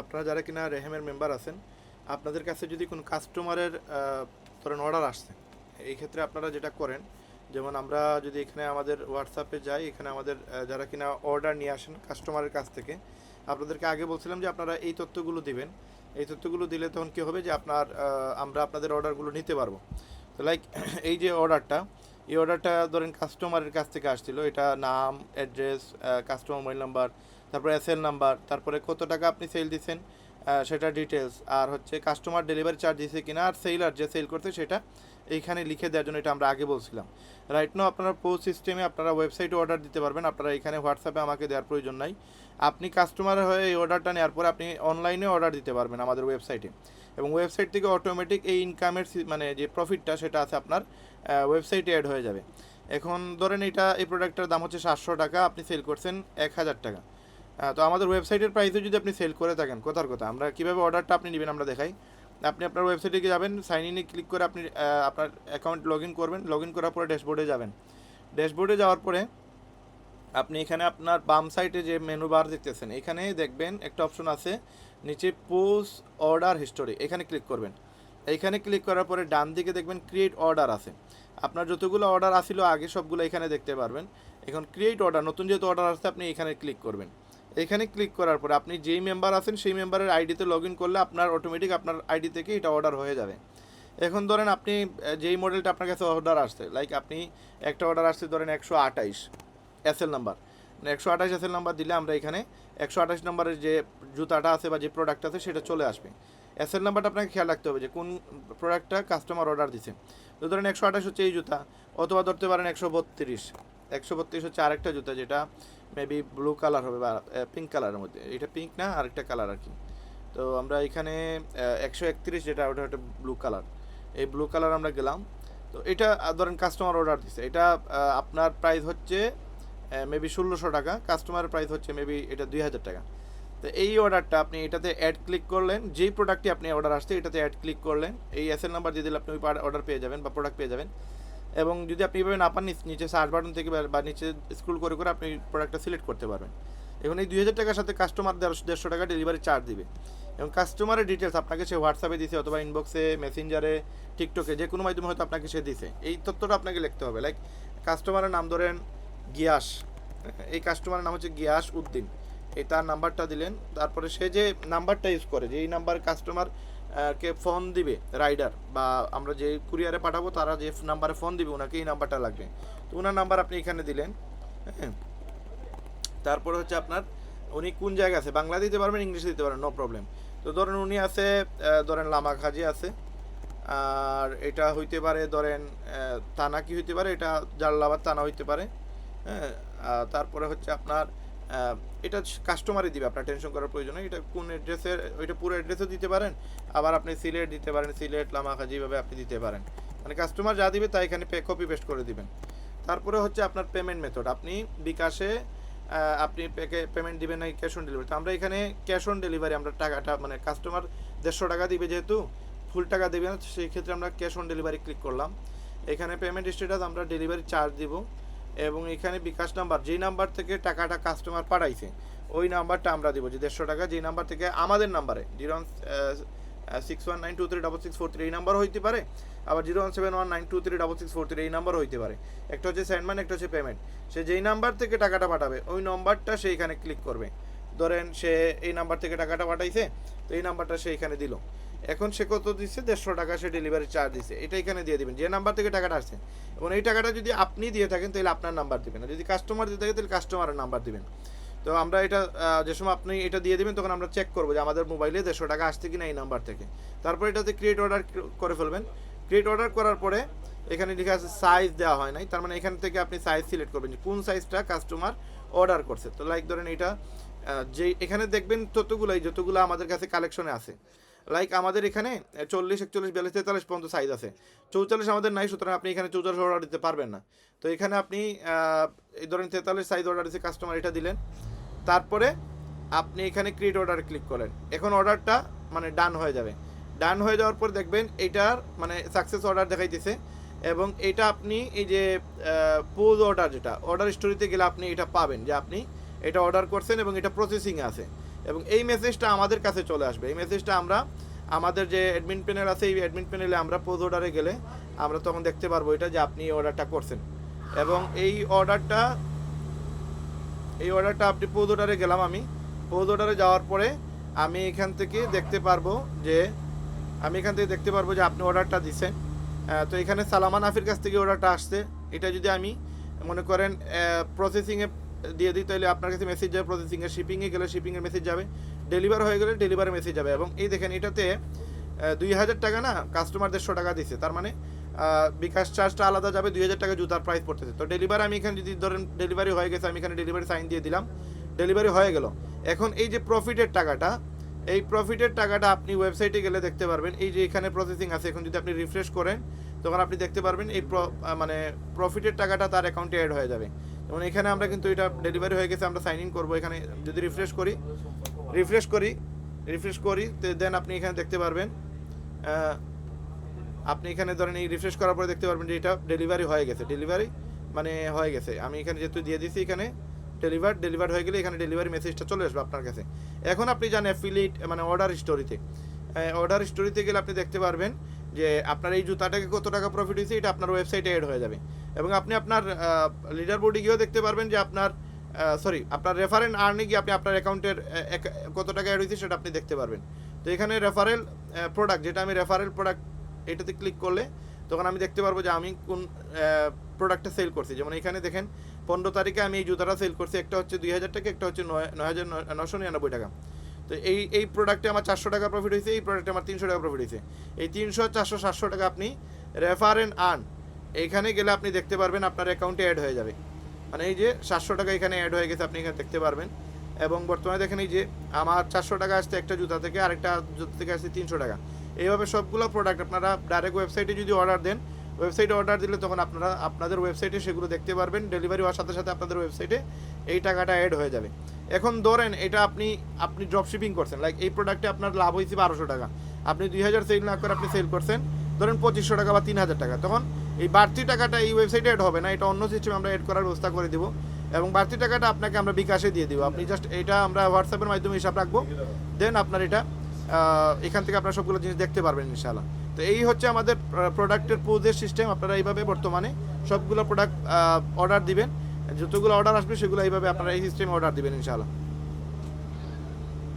আপনারা যারা কিনা রেহেমের মেম্বার আছেন, আপনাদের কাছে যদি কোনো কাস্টমারের ধরেন অর্ডার আসছে, এই ক্ষেত্রে আপনারা যেটা করেন, যেমন আমরা যদি এখানে আমাদের হোয়াটসঅ্যাপে যাই, এখানে আমাদের যারা কিনা অর্ডার নিয়ে আসেন কাস্টমারের কাছ থেকে, আপনাদেরকে আগে বলছিলাম যে আপনারা এই তথ্যগুলো দিবেন। এই তথ্যগুলো দিলে তখন কী হবে যে আপনার আমরা আপনাদের অর্ডারগুলো নিতে পারব। তো লাইক এই যে অর্ডারটা এই অর্ডারটা ধরেন কাস্টমারের কাছ থেকে আসছিল, এটা নাম অ্যাড্রেস কাস্টমার মোবাইল নাম্বার তারপরে এস এল নাম্বার তারপরে কত টাকা আপনি সেল দিচ্ছেন সেটা ডিটেলস আর হচ্ছে কাস্টমার ডেলিভারি চার্জ দিয়েছে কিনা, আর সেলার যে সেল করছে সেটা এইখানে লিখে দেওয়ার জন্য এটা আমরা আগে বলছিলাম। রাইট নো আপনারা পোস্ট সিস্টেমে আপনারা ওয়েবসাইটে অর্ডার দিতে পারবেন, আপনারা এখানে হোয়াটসঅ্যাপে আমাকে দেওয়ার প্রয়োজন নাই। আপনি কাস্টমার হয়ে এই অর্ডারটা নেওয়ার পরে আপনি অনলাইনে অর্ডার দিতে পারবেন আমাদের ওয়েবসাইটে এবং ওয়েবসাইট থেকে অটোমেটিক এই ইনকামের মানে যে প্রফিটটা সেটা আছে আপনার ওয়েবসাইটে অ্যাড হয়ে যাবে। এখন ধরেন এটা, এই প্রোডাক্টটার দাম হচ্ছে সাতশো টাকা, আপনি সেল করছেন এক হাজার টাকা। তো আমাদের ওয়েবসাইটের প্রাইসে যদি আপনি সেল করে থাকেন, কথার কথা, আমরা কীভাবে অর্ডারটা আপনি নেবেন আমরা দেখাই। আপনি আপনার ওয়েবসাইটে গিয়ে যাবেন সাইন ইনে ক্লিক করে আপনি আপনার অ্যাকাউন্ট লগ ইন করবেন লগ ইন করার পরে ড্যাশবোর্ডে যাবেন। ড্যাশবোর্ডে যাওয়ার পরে আপনি এখানে আপনার বাম সাইডে যে মেনু বার দেখতেছেন, এখানে দেখবেন একটা অপশন আছে, নিচে পোজ অর্ডার হিস্টোরি এখানে ক্লিক করবেন। এইখানে ক্লিক করার পরে ডান দিকে দেখবেন ক্রিয়েট অর্ডার আছে। আপনার যতগুলো অর্ডার আসিল, আগে সবগুলো এখানে দেখতে পারবেন। এখন ক্রিয়েট অর্ডার নতুন যেহেতু অর্ডার আসছে, আপনি এখানে ক্লিক করবেন। এখানে ক্লিক করার পরে আপনি যেই মেম্বার আছেন, সেই মেম্বারের আইডিতে লগ ইন করলে আপনার অটোমেটিক আপনার আইডি থেকে এটা অর্ডার হয়ে যাবে। এখন ধরেন আপনি যেই মডেলটা আপনার কাছে অর্ডার আসছে লাইক আপনি একটা অর্ডার আসছে ধরেন একশো আঠাইশ এস এল নাম্বার একশো আঠাশ এস এল নাম্বার দিলে আমরা এখানে একশো আঠাশ নাম্বারের যে জুতাটা আছে বা যে প্রোডাক্ট আছে সেটা চলে আসবে। এস এল নাম্বারটা আপনাকে খেয়াল রাখতে হবে যে কোন প্রোডাক্টটা কাস্টমার অর্ডার দিছে। তো ধরেন একশো আঠাশ হচ্ছে এই জুতা, অথবা ধরতে পারেন একশো বত্রিশ। একশো বত্রিশ হচ্ছে আরেকটা জুতা যেটা মেবি ব্লু কালার হবে বা পিঙ্ক কালারের মধ্যে। এটা পিঙ্ক না, আরেকটা কালার আর কি। তো আমরা এখানে একশো একত্রিশ যেটা, ওটা একটা ব্লু কালার এই ব্লু কালার আমরা গেলাম। তো এটা ধরেন কাস্টমার অর্ডার দিছে। এটা আপনার প্রাইস হচ্ছে মেবি ষোলোশো টাকা। কাস্টমার প্রাইস হচ্ছে মেবি এটা দুই হাজার টাকা। তো এই অর্ডারটা আপনি এটাতে অ্যাড ক্লিক করলেন। যেই প্রোডাক্টটি আপনি অর্ডার আসছে, এটাতে অ্যাড ক্লিক করলেন। এই এস এল নাম্বার দিয়ে দিলে আপনি ওই অর্ডার পেয়ে যাবেন বা প্রোডাক্ট পেয়ে যাবেন। এবং যদি আপনি এভাবে না পান, নিচে সার্চ বাটন থেকে বা- নিচে স্ক্রল করে করে আপনি প্রোডাক্টটা সিলেক্ট করতে পারবেন। এখন এই দুই হাজার টাকার সাথে কাস্টমার দেড়শো টাকা ডেলিভারি চার্জ দিবে। এবং কাস্টমারের ডিটেলস আপনাকে সে হোয়াটসঅ্যাপে দিছে অথবা ইনবক্সে মেসেঞ্জারে টিকটকে যে কোনো মাধ্যমে হয়তো আপনাকে সে দিছে। এই তথ্যটা আপনাকে লিখতে হবে। লাইক কাস্টমারের নাম ধরেন গিয়াস। এই কাস্টমারের নাম হচ্ছে গিয়াস উদ্দিন। এই তার নাম্বারটা দিলেন। তারপরে সে যে নাম্বারটা ইউজ করে, যে এই নাম্বার কাস্টমার কে ফোন দিবে, রাইডার, বা আমরা যে কুরিয়ারে পাঠাবো, তারা যে নাম্বারে ফোন দিবে ওনাকে এই নাম্বারটা লাগবে। তো ওনার নাম্বার আপনি এখানে দিলেন হ্যাঁ। তারপরে হচ্ছে আপনার, উনি কোন জায়গায় আছে? বাংলা দিতে পারবেন, ইংলিশে দিতে পারেন নো প্রবলেম তো ধরেন উনি আছে ধরেন লামাখাজি আছে, আর এটা হইতে পারে, ধরেন থানা কি হইতে পারে? এটা জালালাবাদ থানা হইতে পারে হ্যাঁ। তারপরে হচ্ছে আপনার এটা কাস্টমারই দিবে, আপনার টেনশন করার প্রয়োজন নেই। এটা কোন অ্যাড্রেসের ওইটা পুরো অ্যাড্রেসও দিতে পারেন, আবার আপনি সিলেট দিতে পারেন, সিলেট, লামাখা, যেভাবে আপনি দিতে পারেন। মানে কাস্টমার যা দিবে তা এখানে পে কপি পেস্ট করে দিবেন। তারপরে হচ্ছে আপনার পেমেন্ট মেথড আপনি বিকাশে আপনি পেমেন্ট দিবেন না ক্যাশ অন ডেলিভারি তো আমরা এখানে ক্যাশ অন ডেলিভারি আমরা টাকাটা মানে কাস্টমার দেড়শো টাকা দিবে যেহেতু ফুল টাকা দেবে না সেই ক্ষেত্রে আমরা ক্যাশ অন ডেলিভারি ক্লিক করলাম। এখানে পেমেন্ট স্ট্যাটাস আমরা ডেলিভারি চার্জ দিব। এবং এখানে বিকাশ নাম্বার, যেই নাম্বার থেকে টাকাটা কাস্টমার পাঠাইছে, ওই নাম্বারটা আমরা দিব, যে দেড়শো টাকা, যেই নাম্বার থেকে আমাদের নাম্বারে, zero six one nine two three double six four three এই নাম্বার হইতে পারে, আবার zero one seven one nine two three double six four three এই নাম্বার হইতে পারে। একটা হচ্ছে সেন্ড মান একটা হচ্ছে পেমেন্ট সে যেই নাম্বার থেকে টাকাটা পাঠাবে, ওই নাম্বারটা সে এখানে ক্লিক করবে। ধরেন সে এই নাম্বার থেকে টাকাটা পাঠাইছে, তো এই নাম্বারটা সে এখানে দিল। এখন সে কত দিচ্ছে দেড়শো টাকা সে ডেলিভারি চার্জ দিচ্ছে এটা এখানে দিয়ে দিবেন। যে নাম্বার থেকে টাকাটা আসছে। এবং এই টাকাটা যদি আপনি দিয়ে থাকেন, তাহলে আপনার নাম্বার দিবেন। আর যদি কাস্টমার দিয়ে থাকে, তাহলে কাস্টমারের নাম্বার দিবেন। তো আমরা এটা যে সময় আপনি এটা দিয়ে দেবেন, তখন আমরা চেক করব যে আমাদের মোবাইলে দেড়শো টাকা আসছে কিনা এই নাম্বার থেকে। তারপর এটাতে ক্রিয়েট অর্ডার করে ফেলবেন। ক্রিয়েট অর্ডার করার পরে এখানে লেখা আছে সাইজ দেওয়া হয় নাই। তার মানে এখান থেকে আপনি সাইজ সিলেক্ট করবেন যে কোন সাইজটা কাস্টমার অর্ডার করছে। তো লাইক ধরেন এটা যে এখানে দেখবেন ততগুলোই, যতগুলো আমাদের কাছে কালেকশনে আছে। লাইক আমাদের এখানে চল্লিশ, একচল্লিশ, বিয়াল্লিশ, তেতাল্লিশ পর্যন্ত সাইজ আছে। চৌচল্লিশ আমাদের নাই, সুতরাং আপনি এখানে চৌচল্লিশ অর্ডার দিতে পারবেন না। তো এখানে আপনি এই ধরেন তেতাল্লিশ সাইজ অর্ডার দিচ্ছে কাস্টমার এটা দিলেন। তারপরে আপনি এখানে ক্রিয়েট অর্ডার ক্লিক করেন এখন অর্ডারটা মানে ডান হয়ে যাবে। ডান হয়ে যাওয়ার পর দেখবেন এটার মানে সাকসেস অর্ডার দেখাইতেছে এবং এটা আপনি এই যে পোজ অর্ডার যেটা অর্ডার স্টোরিতে গেলে আপনি এটা পাবেন যে আপনি এটা অর্ডার করছেন এবং এটা প্রসেসিংয়ে আছে। এবং এই মেসেজটা আমাদের কাছে চলে আসবে। এই মেসেজটা আমরা, আমাদের যে অ্যাডমিন প্যানেল আছে, এই অ্যাডমিন প্যানেলে আমরা পোজ অর্ডারে গেলে আমরা তখন দেখতে পারব এটা যে আপনি অর্ডারটা করছেন। এবং এই অর্ডারটা এই অর্ডারটা আপনি পোজ অর্ডারে গেলাম আমি। পোজ অর্ডারে যাওয়ার পরে আমি এখান থেকে দেখতে পারব যে, আমি এখান থেকে দেখতে পারব যে আপনি অর্ডারটা দিছেন। তো এখানে সালামান আফির কাছ থেকে অর্ডারটা আসছে। এটা যদি আমি মনে করেন প্রসেসিংয়ে দিয়ে দিই, তাহলে আপনার কাছে মেসেজ যাবে প্রসেসিংয়ে শিপিংয়ে গেলে শিপিংয়ের মেসেজ যাবে। ডেলিভার হয়ে গেলে ডেলিভারি মেসেজ যাবে। এবং এই দেখেন, এটাতে দুই হাজার টাকা না কাস্টমার দেড়শো টাকা দিচ্ছে তার মানে বিকাশ চার্জটা আলাদা যাবে, দুই হাজার টাকা জুতার প্রাইস পড়তেছে। তো ডেলিভারি আমি এখানে যদি ধরেন ডেলিভারি হয়ে গেছে, আমি এখানে ডেলিভারি সাইন দিয়ে দিলাম। ডেলিভারি হয়ে গেল। এখন এই যে প্রফিটের টাকাটা, এই প্রফিটের টাকাটা আপনি ওয়েবসাইটে গেলে দেখতে পারবেন। এই যে এখানে প্রসেসিং আছে, এখন যদি আপনি রিফ্রেশ করেন, তখন আপনি দেখতে পারবেন এই মানে প্রফিটের টাকাটা তার অ্যাকাউন্টে অ্যাড হয়ে যাবে। যেমন এখানে আমরা কিন্তু এটা ডেলিভারি হয়ে গেছে, আমরা সাইন ইন করব এখানে। যদি রিফ্রেশ করি রিফ্রেশ করি রিফ্রেশ করি দেন আপনি এখানে দেখতে পারবেন আপনি এখানে ধরেন এই রিফ্রেশ করার পরে দেখতে পারবেন যে এটা ডেলিভারি হয়ে গেছে। ডেলিভারি মানে হয়ে গেছে। আমি এখানে যেহেতু দিয়ে দিছি এখানে ডেলিভার ডেলিভার হয়ে গেলে এখানে ডেলিভারি মেসেজটা চলে আসবে আপনার কাছে। এখন আপনি যান অ্যাফিলিট মানে অর্ডার স্টোরিতে অর্ডার স্টোরিতে গেলে আপনি দেখতে পারবেন যে আপনার এই জুতাটাকে কত টাকা প্রফিট হয়েছে, এটা আপনার ওয়েবসাইটে অ্যাড হয়ে যাবে। এবং আপনি আপনার লিডার বোর্ডে গিয়েও দেখতে পারবেন যে আপনার সরি আপনার রেফারেন্ট আর্নে গিয়ে আপনি আপনার অ্যাকাউন্টের কত টাকা অ্যাড হয়েছে সেটা আপনি দেখতে পারবেন। তো এখানে রেফারেল প্রোডাক্ট যেটা আমি রেফারেল প্রোডাক্ট এটাতে ক্লিক করলে তখন আমি দেখতে পারব যে আমি কোন প্রোডাক্টটা সেল করছি। যেমন এখানে দেখেন, পনেরো তারিখে আমি এই জুতাটা সেল করছি। একটা হচ্ছে দুই হাজার টাকা, একটা হচ্ছে নয় হাজার নশো নিরানব্বই টাকা। তো এই এই প্রোডাক্টে আমার চারশো টাকা প্রফিট হয়েছে, এই প্রোডাক্টে আমার তিনশো টাকা প্রফিট হয়েছে। এই তিনশো, চারশো, সাতশো টাকা আপনি রেফার অ্যান্ড আর্ন এইখানে গেলে আপনি দেখতে পারবেন আপনার অ্যাকাউন্টে অ্যাড হয়ে যাবে। মানে এই যে সাতশো টাকা এখানে অ্যাড হয়ে গেছে, আপনি এখানে দেখতে পারবেন। এবং বর্তমানে দেখেন এই যে আমার চারশো টাকা আসছে একটা জুতা থেকে, আরেকটা জুতা থেকে আসছে তিনশো টাকা। এইভাবে সবগুলো প্রোডাক্ট আপনারা ডাইরেক্ট ওয়েবসাইটে যদি অর্ডার দেন ওয়েবসাইটে অর্ডার দিলে তখন আপনারা, আপনাদের ওয়েবসাইটে সেগুলো দেখতে পারবেন ডেলিভারি হওয়ার সাথে সাথে আপনাদের ওয়েবসাইটে এই টাকাটা অ্যাড হয়ে যাবে। এখন ধরেন এটা আপনি আপনি ড্রপ শিপিং করছেন লাইক এই প্রোডাক্টে আপনার লাভ হয়েছে বারোশো টাকা। আপনি দুই হাজার সেল না করে আপনি সেল করছেন, ধরেন পঁচিশশো টাকা বা তিন হাজার টাকা। তখন এই বাড়তি টাকাটা এই ওয়েবসাইটে অ্যাড হবে না, এটা অন্য সিস্টেমে আমরা অ্যাড করার ব্যবস্থা করে দিব এবং বাড়তি টাকাটা আপনাকে আমরা বিকাশে দিয়ে দিব। আপনি জাস্ট এটা আমরা হোয়াটসঅ্যাপের মাধ্যমে হিসাব রাখব দেন আপনার এটা এখান থেকে আপনার সবগুলো জিনিস দেখতে পারবেন ইনশাআল্লাহ। তো এই হচ্ছে আমাদের প্রোডাক্টের পোজের সিস্টেম আপনারা এইভাবে বর্তমানে সবগুলো প্রোডাক্ট অর্ডার দিবেন। যতগুলো অর্ডার আসবে, সেগুলো এইভাবে আপনারা এই সিস্টেমে অর্ডার দিবেন, ইনশাআল্লাহ।